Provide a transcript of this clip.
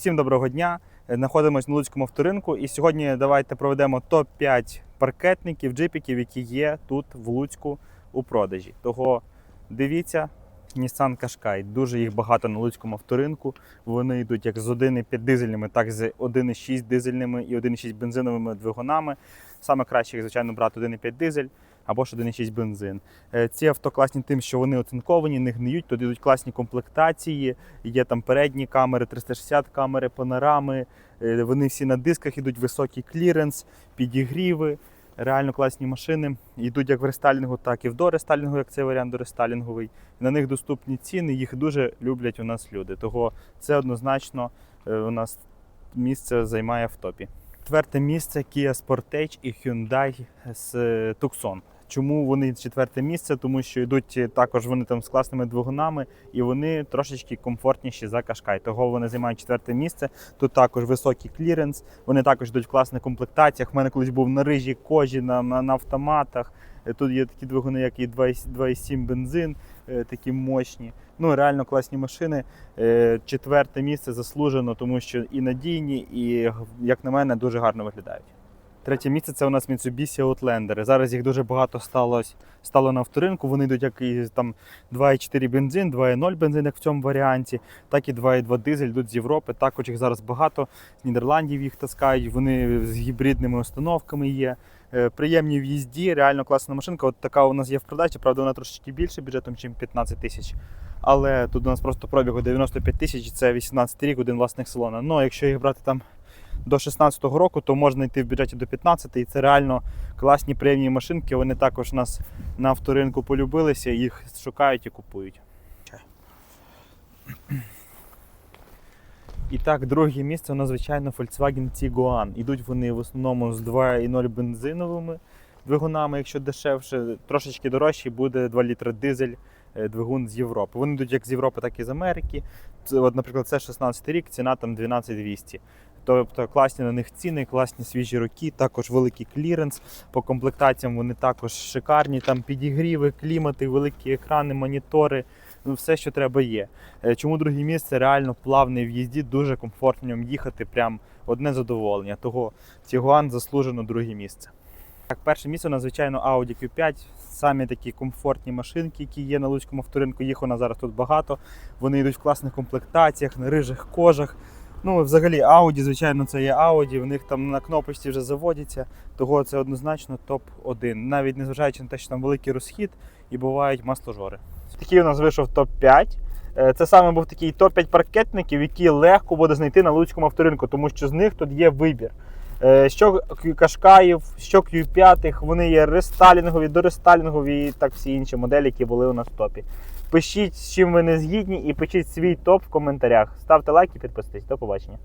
Всім доброго дня. Знаходимось на Луцькому авторинку. І сьогодні давайте проведемо топ-5 паркетників, джипіків, які є тут в Луцьку у продажі. Того дивіться, Nissan Qashqai. Дуже їх багато на Луцькому авторинку. Вони йдуть як з 1,5 дизельними, так і з 1,6 дизельними і 1,6 бензиновими двигунами. Саме краще, їх, звичайно, брати 1,5 дизель або ж 1,6 бензин. Е, Ці авто класні тим, що вони оцинковані, не гниють, тут йдуть класні комплектації. Є там передні камери, 360 камери, панорами. Е, Вони всі на дисках йдуть високий кліренс, підігріви. Реально класні машини. Йдуть як в рестайлінгу, так і в дорестайлінгу, як цей варіант дорестайлінговий. На них доступні ціни, їх дуже люблять у нас люди. Того це однозначно е, у нас місце займає в топі. Четверте місце Kia Sportage і Hyundai з Tucson. Чому вони четверте місце? Тому що йдуть е, також вони там з класними двигунами, і вони трошечки комфортніші за Qashqai. Того вони займають четверте місце. Тут також високий кліренс. Вони також йдуть в класних комплектаціях. У мене колись був на рижі кожі на, на, автоматах. Е, Тут є такі двигуни, як і 2,7 2,7 бензин, е, такі мощні. Ну реально класні машини. Четверте місце заслужено, тому що і надійні, і як на мене, дуже гарно виглядають. Третє місце це у нас Mitsubishi Outlander. Зараз їх дуже багато стало, стало на авторинку. Вони йдуть як і там 2,4 бензин, 2,0 бензин, як в цьому варіанті, так і 2,2 дизель йдуть з Європи. Також їх зараз багато. З Нідерландів їх таскають. Вони з гібридними установками є. Е, Приємні в їзді, реально класна машинка. От така у нас є в продажі, правда, вона трошечки більше бюджетом, ніж 15 тисяч. Але тут у нас просто пробігу 95 тисяч, це 18 рік, один власник салона. Ну, якщо їх брати там до 16-го року, то можна йти в бюджеті до 15 і це реально класні приємні машинки. Вони також нас на авторинку полюбилися, їх шукають і купують. І так, друге місце нас, звичайно, Volkswagen Tiguan. Ідуть вони в основному з 2,0 бензиновими двигунами, якщо дешевше, трошечки дорожчий буде 2 літри дизель е, двигун з Європи. Вони йдуть як з Європи, так і з Америки. От, наприклад, це 16 рік, ціна там 12200. Тобто класні на них ціни, класні свіжі роки, також великий кліренс. По комплектаціям вони також шикарні. Там підігріви, клімати, великі екрани, монітори. Ну, все, що треба є. Е, Чому друге місце реально плавний в їзді, дуже комфортно в ньому їхати, прям одне задоволення. Того Тігуан заслужено друге місце. Так, перше місце у нас, звичайно, Audi Q5. Самі такі комфортні машинки, які є на Луцькому авторинку. Їх у нас зараз тут багато. Вони йдуть в класних комплектаціях, на рижих кожах. Ну, взагалі, Audi, звичайно, це є Audi, в них там на кнопочці вже заводяться, того це однозначно топ-1. Навіть незважаючи на те, що там великий розхід і бувають масложори. Такий у нас вийшов топ-5. Е, Це саме був такий топ-5 паркетників, які легко буде знайти на Луцькому авторинку, тому що з них тут є вибір. Е, Що Кашкаїв, що Q5, вони є рестайлінгові, дорестайлінгові і так всі інші моделі, які були у нас в топі. Пишіть, з чим ви не згідні, і пишіть свій топ в коментарях. Ставте лайк і підписуйтесь. До побачення.